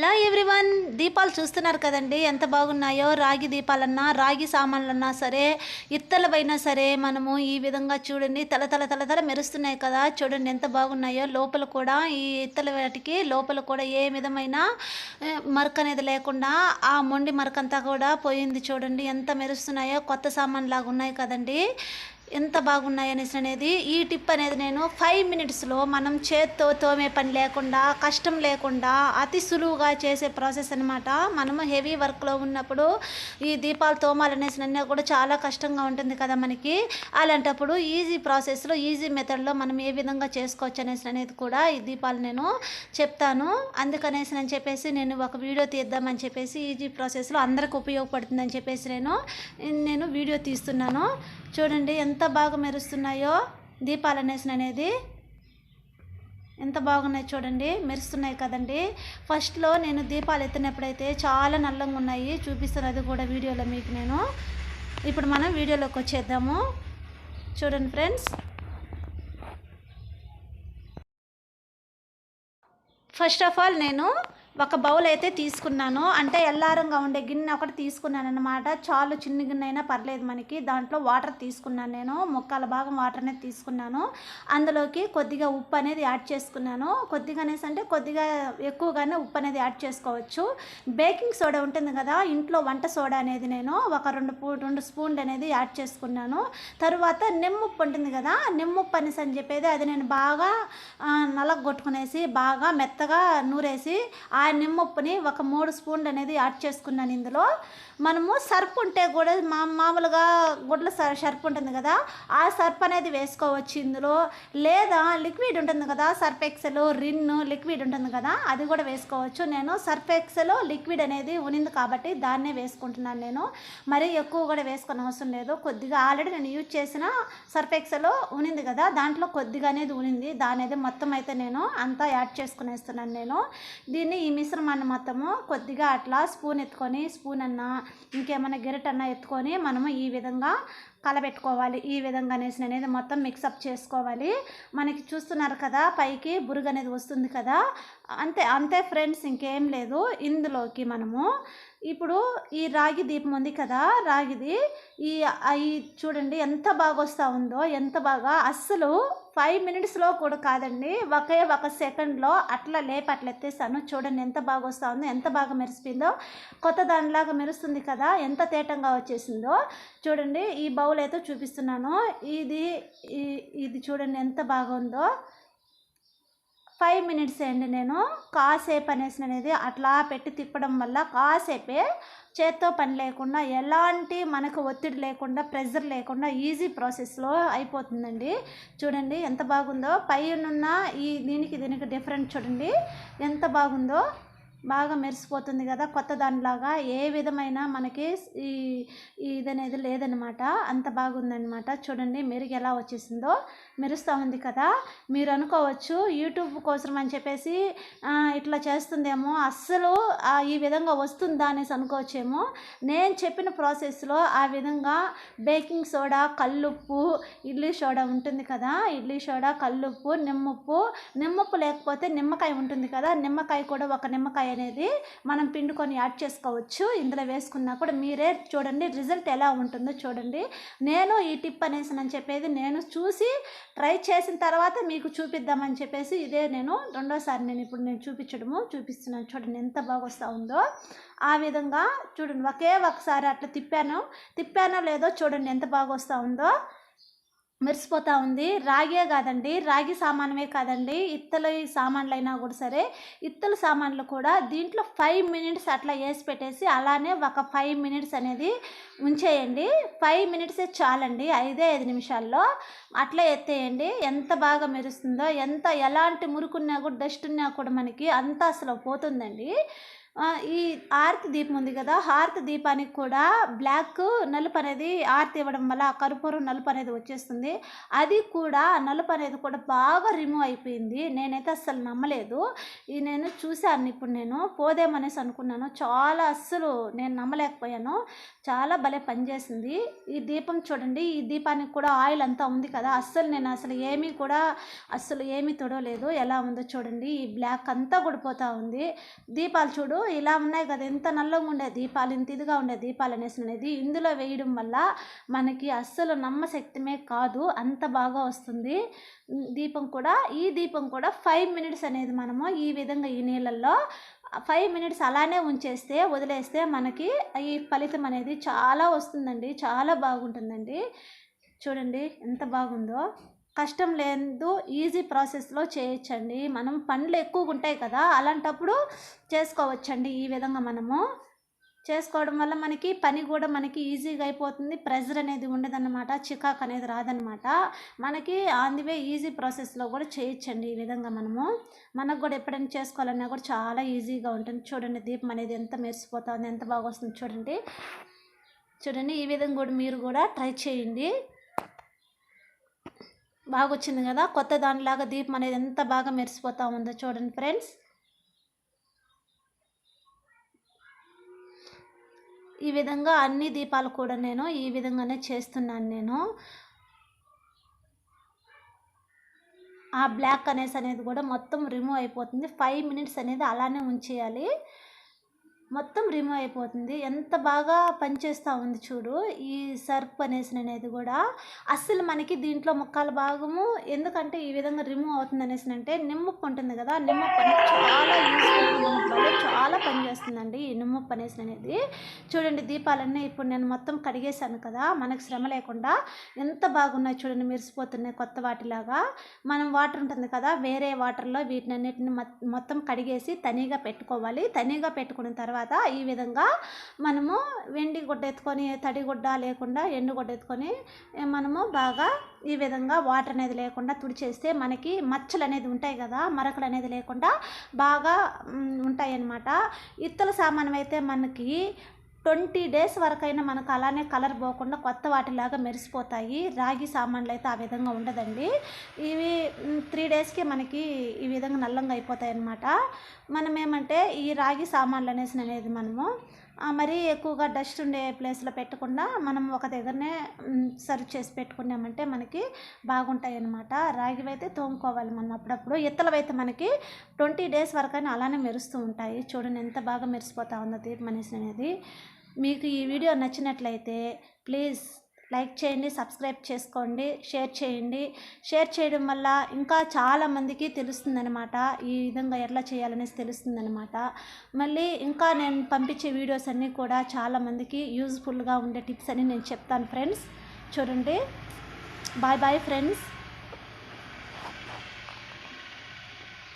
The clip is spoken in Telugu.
హలో ఎవ్రీవన్ దీపాలు చూస్తున్నారు కదండి. ఎంత బాగున్నాయో రాగి దీపాలన్నా రాగి సామాన్లన్నా సరే ఇత్తలవైనా సరే మనము ఈ విధంగా చూడండి. తల తల తల తల మెరుస్తున్నాయి కదా. చూడండి ఎంత బాగున్నాయో. లోపల కూడా ఈ ఇత్తల వాటికి లోపల కూడా ఏ విధమైన మరక అనేది లేకుండా ఆ మొండి మరకంతా కూడా పోయింది చూడండి. ఎంత మెరుస్తున్నాయో. కొత్త సామాన్ లాగా ఉన్నాయి కదండి. ఎంత బాగున్నాయి అనేసి అనేది ఈ టిప్ అనేది నేను ఫైవ్ మినిట్స్లో మనం చేత్తో తోమే పని లేకుండా కష్టం లేకుండా అతి సులువుగా చేసే ప్రాసెస్ అనమాట మనము హెవీ వర్క్లో ఉన్నప్పుడు ఈ దీపాలు తోమాలనేసి అన్నీ కూడా చాలా కష్టంగా ఉంటుంది కదా మనకి. అలాంటప్పుడు ఈజీ ప్రాసెస్లో ఈజీ మెథడ్లో మనం ఏ విధంగా చేసుకోవచ్చు అనేసి అనేది కూడా ఈ దీపాలు నేను చెప్తాను. అందుకనేసి నేను చెప్పేసి నేను ఒక వీడియో తీద్దామని చెప్పేసి ఈజీ ప్రాసెస్లో అందరికి ఉపయోగపడుతుందని చెప్పేసి నేను నేను వీడియో తీస్తున్నాను. చూడండి ఎంత ఎంత బాగా మెరుస్తున్నాయో దీపాలు అనేసి అనేది ఎంత బాగున్నాయి చూడండి మెరుస్తున్నాయి కదండి. ఫస్ట్లో నేను దీపాలు ఎత్తినప్పుడైతే చాలా నల్లంగా ఉన్నాయి చూపిస్తాను అది కూడా వీడియోలో మీకు నేను. ఇప్పుడు మనం వీడియోలోకి వచ్చేద్దాము. చూడండి ఫ్రెండ్స్. ఫస్ట్ ఆఫ్ ఆల్ నేను ఒక బౌల్ అయితే తీసుకున్నాను. అంటే ఎల్లారంగా ఉండే గిన్నె ఒకటి తీసుకున్నాను అనమాట చాలు చిన్న గిన్నె అయినా పర్లేదు మనకి. దాంట్లో వాటర్ తీసుకున్నాను నేను. ముక్కాల భాగం వాటర్ అనేది తీసుకున్నాను. అందులోకి కొద్దిగా ఉప్పు అనేది యాడ్ చేసుకున్నాను. కొద్దిగా అనేసి అంటే కొద్దిగా ఎక్కువగానే ఉప్పు అనేది యాడ్ చేసుకోవచ్చు. బేకింగ్ సోడా ఉంటుంది కదా ఇంట్లో వంట సోడా అనేది నేను ఒక రెండు పూ రెండు స్పూన్లు అనేది యాడ్ చేసుకున్నాను. తర్వాత నిమ్మప్పు ఉంటుంది కదా నిమ్మప్పు అనేసి అని చెప్పేది అది నేను బాగా నలగొట్టుకునేసి బాగా మెత్తగా నూరేసి ఆ ఆ నిమ్మప్పుని ఒక మూడు స్పూన్లు అనేది యాడ్ చేసుకున్నాను ఇందులో. మనము సర్ప్ ఉంటే కూడా మా మామూలుగా గుడ్ల స- సర్ప్ ఉంటుంది కదా ఆ సర్ప్ అనేది వేసుకోవచ్చు ఇందులో. లేదా లిక్విడ్ ఉంటుంది కదా సర్ఫ్ ఎక్సెల్ రిన్ లిక్విడ్ ఉంటుంది కదా అది కూడా వేసుకోవచ్చు. నేను సర్ఫ్ ఎక్సెల్ లిక్విడ్ అనేది ఉనింది కాబట్టి దాన్నే వేసుకుంటున్నాను నేను. మరి ఎక్కువ కూడా వేసుకునే అవసరం లేదు. కొద్దిగా ఆల్రెడీ నేను యూజ్ చేసిన సర్ఫ్ ఎక్సెల్ ఉనింది కదా దాంట్లో కొద్దిగా అనేది ఉనింది. దాని అనేది మొత్తం అయితే నేను అంతా యాడ్ చేసుకునేస్తున్నాను నేను. దీన్ని ఈ మిశ్రమాన్ని మొత్తము కొద్దిగా అట్లా స్పూన్ ఎత్తుకొని స్పూన్ అన్నా ఇంకేమైనా గెరటన్నా ఎత్తుకొని మనము ఈ విధంగా కలబెట్టుకోవాలి. ఈ విధంగా అనేసి అనేది మొత్తం మిక్సప్ చేసుకోవాలి. మనకి చూస్తున్నారు కదా పైకి బురుగు అనేది వస్తుంది కదా. అంతే అంతే ఫ్రెండ్స్ ఇంకేం లేదు. ఇందులోకి మనము ఇప్పుడు ఈ రాగి దీపం ఉంది కదా రాగిది ఈ అవి చూడండి ఎంత బాగా వస్తూ ఉందో ఎంత బాగా అస్సలు ఫైవ్ మినిట్స్లో కూడా కాదండి ఒకే ఒక సెకండ్లో అట్లా లేపి అట్లా ఎత్తేస్తాను చూడండి ఎంత బాగా వస్తూ ఉందో ఎంత బాగా మెరిసిపోయిందో కొత్త దానిలాగా మెరుస్తుంది కదా ఎంత తేటంగా వచ్చేసిందో. చూడండి ఈ బౌల్ అయితే చూపిస్తున్నాను. ఇది ఇది చూడండి ఎంత బాగుందో. ఫైవ్ మినిట్స్ అండి నేను. కాసేపు అనేసి అనేది అట్లా పెట్టి తిప్పడం వల్ల కాసేపే చేత్తో పని లేకుండా ఎలాంటి మనకు ఒత్తిడి లేకుండా ప్రెజర్ లేకుండా ఈజీ ప్రాసెస్లో అయిపోతుందండి. చూడండి ఎంత బాగుందో. పైనున్న ఈ దీనికి దీనికి డిఫరెంట్ చూడండి. ఎంత బాగుందో. బాగా మెరిసిపోతుంది కదా కొత్త దానిలాగా ఏ విధమైన మనకి ఈ ఇది అనేది లేదనమాట అంత బాగుందనమాట చూడండి మెరుగు ఎలా వచ్చేసిందో. మెరుస్తూ ఉంది కదా. మీరు అనుకోవచ్చు యూట్యూబ్ కోసం అని చెప్పేసి ఇట్లా చేస్తుందేమో. అస్సలు ఈ విధంగా వస్తుందా అనేసి అనుకోవచ్చేమో. నేను చెప్పిన ప్రాసెస్లో ఆ విధంగా బేకింగ్ సోడా కల్లుప్పు ఇడ్లీ సోడా ఉంటుంది కదా. ఇడ్లీ సోడా కల్లుప్పు నిమ్మప్పు. నిమ్మప్పు లేకపోతే నిమ్మకాయ ఉంటుంది కదా. నిమ్మకాయ కూడా ఒక నిమ్మకాయ అనేది మనం పిండుకొని యాడ్ చేసుకోవచ్చు. ఇందులో వేసుకున్నా కూడా మీరే చూడండి రిజల్ట్ ఎలా ఉంటుందో చూడండి. నేను ఈ టిప్ అనేసి నేను చెప్పేది నేను చూసి ట్రై చేసిన తర్వాత మీకు చూపిద్దామని చెప్పేసి ఇదే నేను రెండోసారి నేను ఇప్పుడు నేను చూపించడము చూపిస్తున్నాను. చూడండి ఎంత బాగా వస్తూ ఉందో. ఆ విధంగా చూడండి ఒకే ఒకసారి అట్లా తిప్పాను. తిప్పానో లేదో చూడండి ఎంత బాగా వస్తూ ఉందో. మెరిసిపోతూ ఉంది. రాగే కాదండి. రాగి సామానమే కాదండి. ఇత్తల సామాన్లు అయినా కూడా సరే ఇత్తల సామాన్లు కూడా దీంట్లో ఫైవ్ మినిట్స్ అట్లా వేసి పెట్టేసి అలానే ఒక ఫైవ్ మినిట్స్ అనేది ఉంచేయండి. ఫైవ్ మినిట్సే చాలండి. ఐదే ఐదు నిమిషాల్లో అట్లా ఎత్తేయండి. ఎంత బాగా మెరుస్తుందో ఎంత ఎలాంటి మురుకున్నా కూడా డస్ట్ ఉన్నా కూడా మనకి అంతా అసలు పోతుందండి. ఈ హారతి దీపం ఉంది కదా హారతి దీపానికి కూడా బ్లాక్ నలుపు అనేది హారతి ఇవ్వడం వల్ల ఆ కర్పూరం నలుపు అనేది వచ్చేస్తుంది. అది కూడా నలుపు అనేది కూడా బాగా రిమూవ్ అయిపోయింది. నేనైతే అస్సలు నమ్మలేదు. ఈ నేను చూశాను ఇప్పుడు నేను పోదేమనేసి అనుకున్నాను. చాలా అస్సలు నేను నమ్మలేకపోయాను. చాలా భలే పనిచేసింది. ఈ దీపం చూడండి ఈ దీపానికి కూడా ఆయిల్ అంతా ఉంది కదా. అస్సలు నేను అసలు ఏమీ కూడా అస్సలు ఏమీ తొడవలేదు. ఎలా ఉందో చూడండి ఈ బ్లాక్ అంతా కూడా ఉంది. దీపాలు చూడు ఇలా ఉన్నాయి కదా ఎంత నల్లగా ఉండే దీపాలు ఇంత ఇదిగా ఉండే దీపాలు అనేసి అనేది ఇందులో వేయడం వల్ల మనకి అస్సలు నమ్మశక్తిమే కాదు అంత బాగా వస్తుంది. దీపం కూడా ఈ దీపం కూడా ఫైవ్ మినిట్స్ అనేది మనము ఈ విధంగా ఈ నీళ్ళల్లో ఫైవ్ మినిట్స్ అలానే ఉంచేస్తే వదిలేస్తే మనకి ఈ ఫలితం అనేది చాలా వస్తుందండి చాలా బాగుంటుందండి. చూడండి ఎంత బాగుందో. కష్టం లేదు ఈజీ ప్రాసెస్లో చేయొచ్చండి. మనం పనులు ఎక్కువగా ఉంటాయి కదా అలాంటప్పుడు చేసుకోవచ్చండి ఈ విధంగా మనము. చేసుకోవడం వల్ల మనకి పని కూడా మనకి ఈజీగా అయిపోతుంది. ప్రెజర్ అనేది ఉండదన్నమాట చికాక్ అనేది రాదనమాట మనకి ఆన్ ది వే ఈజీ ప్రాసెస్లో కూడా చేయొచ్చండి ఈ విధంగా మనము. మనకు కూడా ఎప్పుడైనా చేసుకోవాలన్నా కూడా చాలా ఈజీగా ఉంటుంది. చూడండి దీపం అనేది ఎంత మెరిసిపోతుంది ఎంత బాగా వస్తుంది చూడండి. చూడండి ఈ విధంగా కూడా మీరు కూడా ట్రై చేయండి. బాగా వచ్చింది కదా కొత్త దానిలాగా దీపం అనేది ఎంత బాగా మెరిసిపోతా ఉందో చూడండి ఫ్రెండ్స్. ఈ విధంగా అన్ని దీపాలు కూడా నేను ఈ విధంగానే చేస్తున్నాను నేను. ఆ బ్లాక్ అనేసి అనేది కూడా మొత్తం రిమూవ్ అయిపోతుంది. ఫైవ్ మినిట్స్ అనేది అలానే ఉంచేయాలి. మొత్తం రిమూవ్ అయిపోతుంది. ఎంత బాగా పనిచేస్తూ ఉంది చూడు ఈ సర్ప్ అనేసి అనేది కూడా. అస్సలు మనకి దీంట్లో ముక్కాల భాగము. ఎందుకంటే ఈ విధంగా రిమూవ్ అవుతుంది అనేసి అంటే నిమ్మప్పు ఉంటుంది కదా నిమ్మప్పు అనేది చాలా యూస్ఫుల్ చాలా పనిచేస్తుందండి ఈ నిమ్మప్పు అనేసి అనేది. చూడండి దీపాలన్నీ ఇప్పుడు నేను మొత్తం కడిగేశాను కదా మనకు శ్రమ లేకుండా. ఎంత బాగున్నాయి చూడండి మెరిసిపోతున్నాయి కొత్త వాటిలాగా. మనం వాటర్ ఉంటుంది కదా వేరే వాటర్లో వీటిని అన్నిటిని మొత్తం కడిగేసి తనీగా పెట్టుకోవాలి. తనీగా పెట్టుకున్న తర్వాత ఈ విధంగా మనము వెండి గుడ్డ ఎత్తుకొని తడి గుడ్డ లేకుండా ఎండు గుడ్డ ఎత్తుకొని మనము బాగా ఈ విధంగా వాటర్ అనేది లేకుండా తుడిచేస్తే మనకి మచ్చలు అనేది ఉంటాయి కదా మరకలు అనేది లేకుండా బాగా ఉంటాయి అన్నమాట ఇత్తల సామానం అయితే మనకి ట్వంటీ డేస్ వరకైనా మనకు అలానే కలర్ పోకుండా కొత్త వాటిలాగా మెరిసిపోతాయి. రాగి సామాన్లు అయితే ఆ విధంగా ఉండదండి. ఇవి త్రీ డేస్కి మనకి ఈ విధంగా నల్లంగా అయిపోతాయి అన్నమాట మనం ఏమంటే ఈ రాగి సామాన్లు అనేసి అనేది మనము? మరీ ఎక్కువగా డస్ట్ ఉండే ప్లేస్లో పెట్టకుండా మనం ఒక దగ్గరనే సర్వ్ చేసి పెట్టుకున్నామంటే మనకి బాగుంటాయి అన్నమాట రాగివైతే తోముకోవాలి మనం అప్పుడప్పుడు. ఇత్తలవైతే మనకి ట్వంటీ డేస్ వరకైనా అలానే మెరుస్తూ ఉంటాయి. చూడండి ఎంత బాగా మెరిసిపోతా ఉందో దీపం అనేది మీకు ఈ వీడియో నచ్చినట్లయితే ప్లీజ్ లైక్ చేయండి సబ్స్క్రైబ్ చేసుకోండి షేర్ చేయండి. షేర్ చేయడం వల్ల ఇంకా చాలామందికి తెలుస్తుందనమాట ఈ విధంగా ఎట్లా చేయాలనేసి తెలుస్తుందనమాట మళ్ళీ ఇంకా నేను పంపించే వీడియోస్ అన్నీ కూడా చాలామందికి యూజ్ఫుల్గా ఉండే టిప్స్ అని నేను చెప్తాను ఫ్రెండ్స్. చూడండి. Bye bye friends.